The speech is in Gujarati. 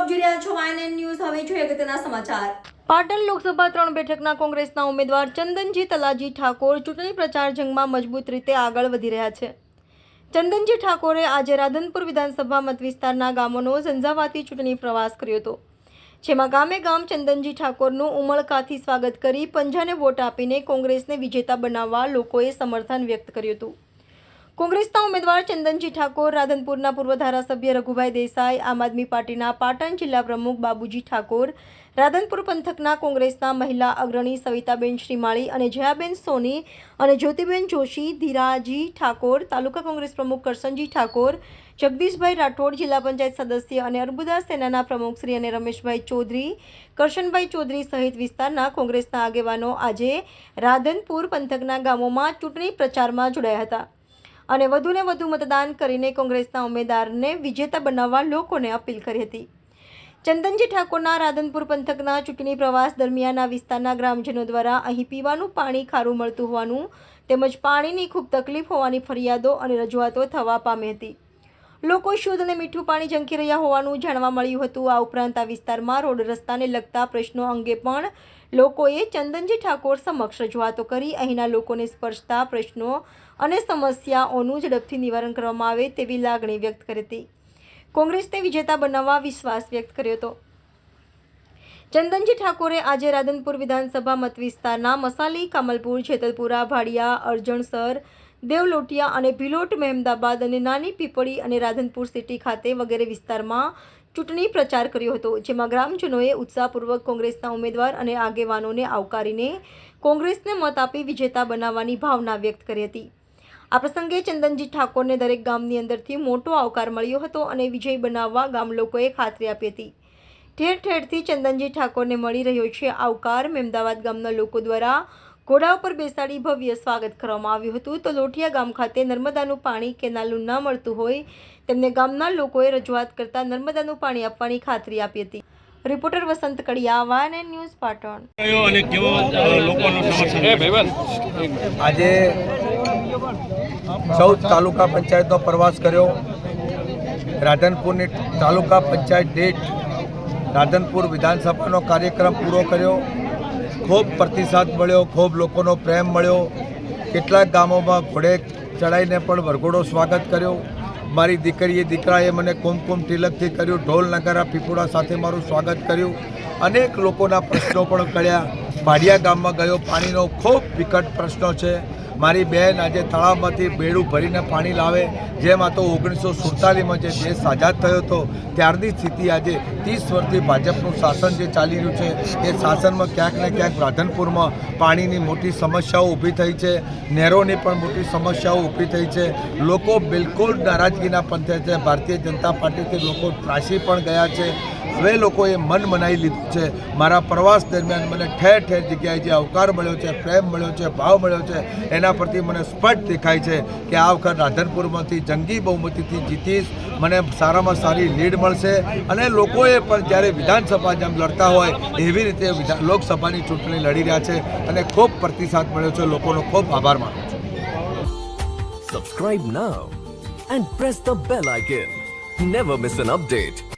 આપ જોઈ રહ્યા છો વાયન ન્યૂઝ હવે જોઈએ અગત્યના સમાચાર. પાટણ લોકસભા ત્રણ બેઠકના કોંગ્રેસના ઉમેદવાર ચંદનજી તલાજી ઠાકોર ચૂંટણી પ્રચાર જંગમાં મજબૂત રીતે આગળ વધી રહ્યા છે. ચંદનજી ઠાકોરે આજે રાધનપુર વિધાનસભા મત વિસ્તારના ગામોનો ઝંઝાવાતી ચૂંટણી પ્રવાસ કર્યો હતો. જેમાં ગામે ગામ ચંદનજી ઠાકોરનું ઉમળકાથી સ્વાગત કરી પંજાને વોટ આપીને કોંગ્રેસને વિજેતા બનાવવા લોકોએ સમર્થન વ્યક્ત કર્યું હતું. કોંગ્રેસના ઉમેદવાર ચંદનજી ઠાકોર, રાધનપુરના પૂર્વ ધારાસભ્ય રઘુભાઈ દેસાઈ, આમ આદમી પાર્ટીના પાટણ જિલ્લા પ્રમુખ બાબુજી ઠાકોર, રાધનપુર પંથકના કોંગ્રેસના મહિલા અગ્રણી સવિતાબેન શ્રીમાળી અને જયાબેન સોની અને જ્યોતિબેન જોશી, ધીરાજી ઠાકોર, તાલુકા કોંગ્રેસ પ્રમુખ કરસનજી ઠાકોર, જગદીશભાઈ રાઠોડ, જિલ્લા પંચાયત સદસ્ય અને અર્બુદા સેનાના પ્રમુખ શ્રી અને રમેશભાઈ ચૌધરી, કરશનભાઈ ચૌધરી સહિત વિસ્તારના કોંગ્રેસના આગેવાનો આજે રાધનપુર પંથકના ગામોમાં ચૂંટણી પ્રચારમાં જોડાયા હતા. અને વધુને વધુ મતદાન કરીને કોંગ્રેસના ઉમેદવારને વિજેતા બનાવવા લોકોને અપીલ કરી હતી. ચંદનજી ઠાકોરના રાધનપુર પંથકના ચૂંટણી પ્રવાસ દરમિયાન આ વિસ્તારના ગ્રામજનો દ્વારા અહીં પીવાનું પાણી ખારું મળતું હોવાનું તેમજ પાણીની ખૂબ તકલીફ હોવાની ફરિયાદો અને રજૂઆતો થવા પામી હતી. લોકો શુદ્ધ અને મીઠું પાણી ઝંખી રહ્યા હોવાનું જાણવા મળ્યું હતું. આ ઉપરાંત આ વિસ્તારમાં રોડ રસ્તાને લગતા પ્રશ્નો અંગે પણ લોકોએ ચંદનજી ઠાકોર સમક્ષ રજૂઆતો કરી. અહીંના લોકોને સ્પર્શતા પ્રશ્નો અને સમસ્યાઓનું ઝડપથી નિવારણ કરવામાં આવે તેવી લાગણી વ્યક્ત કરી હતી. કોંગ્રેસને વિજેતા બનાવવા વિશ્વાસ વ્યક્ત કર્યો હતો. ચંદનજી ઠાકોરે આજે રાધનપુર વિધાનસભા મત વિસ્તારના મસાલી, કમલપુર જેતલપુરા ભાડિયા, અરજણસર દેવલોટિયા અને ભિલોટ મહેમદાબાદ અને નાની પીપળી અને રાધનપુર સિટી ખાતે વગેરે વિસ્તારમાં ચૂંટણી પ્રચાર કર્યો હતો, જેમાં ગ્રામજનોએ ઉત્સાહપૂર્વક કોંગ્રેસના ઉમેદવાર અને આગેવાનોને આવકારીને કોંગ્રેસને મત આપી વિજેતા બનાવવાની ભાવના વ્યક્ત કરી હતી. આ પ્રસંગે ચંદનજી ઠાકોરને દરેક ગામની અંદરથી મોટો આવકાર મળ્યો હતો અને વિજય બનાવવા ગામ લોકોએ ખાતરી આપી હતી. ઠેર ઠેરથી ચંદનજી ઠાકોરને મળી રહ્યો છે આવકાર. મેમદાવાદ ગામના લોકો દ્વારા ઘોડા ઉપર બેસાડી ભવ્ય સ્વાગત કરવામાં આવ્યું હતું. તો લોઠિયા ગામ ખાતે નર્મદાનું પાણી કેનાલનું ન મળતું હોય તેમને ગામના લોકોએ રજૂઆત કરતા નર્મદાનું પાણી આપવાની ખાતરી આપી હતી. રિપોર્ટર વસંત કડિયા વાન એન્ડ ન્યૂઝ પાટણ. અને કેવો અ, લોકોનું સમર્થન? આજે ચૌદ તાલુકા પંચાયતનો પ્રવાસ કર્યો. રાધનપુરની તાલુકા પંચાયત દીઠ રાધનપુર વિધાનસભાનો કાર્યક્રમ પૂરો કર્યો. ખૂબ પ્રતિસાદ મળ્યો, ખૂબ લોકોનો પ્રેમ મળ્યો. કેટલાક ગામોમાં ઘોડે ચડાઈને પણ વરઘોડો સ્વાગત કર્યો. મારી દીકરીએ, દીકરાએ મને કુમકુમ તિલકથી કર્યું, ઢોલ, નગારા પીપુડા સાથે મારું સ્વાગત કર્યું. અનેક લોકોના પ્રશ્નો પણ કર્યા. ભાડિયા ગામમાં ગયો, પાણીનો ખૂબ વિકટ પ્રશ્નો છે. મારી બહેન આજે તળાવમાંથી બેડું ભરીને પાણી લાવે, જેમ તો ઓગણીસો સુડતાલીસમાં જે દેશ આઝાદ થયો હતો, ત્યારની સ્થિતિ આજે ત્રીસ વર્ષથી ભાજપનું શાસન જે ચાલી રહ્યું છે, એ શાસનમાં ક્યાંક ને ક્યાંક રાધનપુરમાં પાણીની મોટી સમસ્યાઓ ઊભી થઈ છે, નહેરોની પણ મોટી સમસ્યાઓ ઊભી થઈ છે. લોકો બિલકુલ નારાજગીના પંથે છે. ભારતીય જનતા પાર્ટીથી લોકો ત્રાસી પણ ગયા છે. હવે લોકોએ મન મનાવી લીધું છે. મારા પ્રવાસ દરમિયાન મને ઠેર ઠેર જગ્યાએ જે આવકાર મળ્યો છે, પ્રેમ મળ્યો છે, ભાવ મળ્યો છે, એના પરથી મને સ્પષ્ટ દેખાય છે કે આ વખત રાધનપુરમાંથી જંગી બહુમતીથી જીતીશ. મને સારામાં સારી લીડ મળશે અને લોકોએ પણ જ્યારે વિધાનસભા જેમ લડતા હોય એવી રીતે લોકસભાની ચૂંટણી લડી રહ્યા છે અને ખૂબ પ્રતિસાદ મળ્યો છે. લોકોનો ખૂબ આભાર માનું છું. Subscribe now and press the bell icon never miss an update.